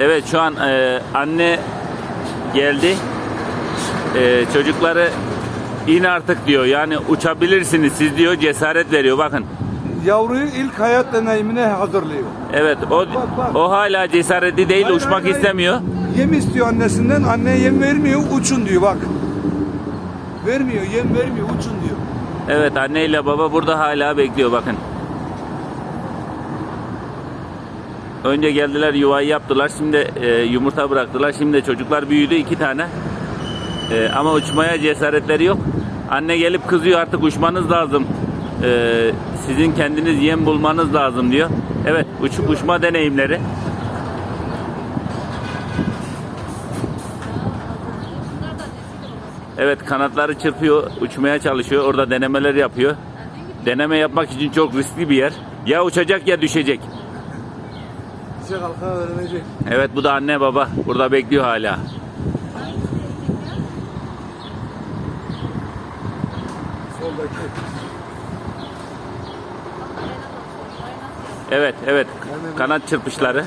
Evet şu an e, anne geldi. E, çocukları in artık diyor. Yani uçabilirsiniz siz diyor cesaret veriyor bakın. Yavruyu ilk hayat deneyimine hazırlıyor. Evet o Bak, bak. o hala cesaretli değil Hayır, uçmak hayır, hayır. istemiyor. Yem istiyor annesinden. Anne yem vermiyor. Uçun diyor bak. Vermiyor. Yem vermiyor. Uçun diyor. Evet anne ile baba burada hala bekliyor bakın. Önce geldiler yuvayı yaptılar. Şimdi e, yumurta bıraktılar. Şimdi çocuklar büyüdü iki tane. E, ama uçmaya cesaretleri yok. Anne gelip kızıyor artık uçmanız lazım. E, sizin kendiniz yem bulmanız lazım diyor. Evet uç, uçma deneyimleri. Evet kanatları çırpıyor, uçmaya çalışıyor. Orada denemeler yapıyor. Deneme yapmak için çok riskli bir yer. Ya uçacak ya düşecek. Bize kalkana öğrenecek. Evet bu da anne baba. Burada bekliyor hala. Soldaki. Evet evet. Kanat çırpışları.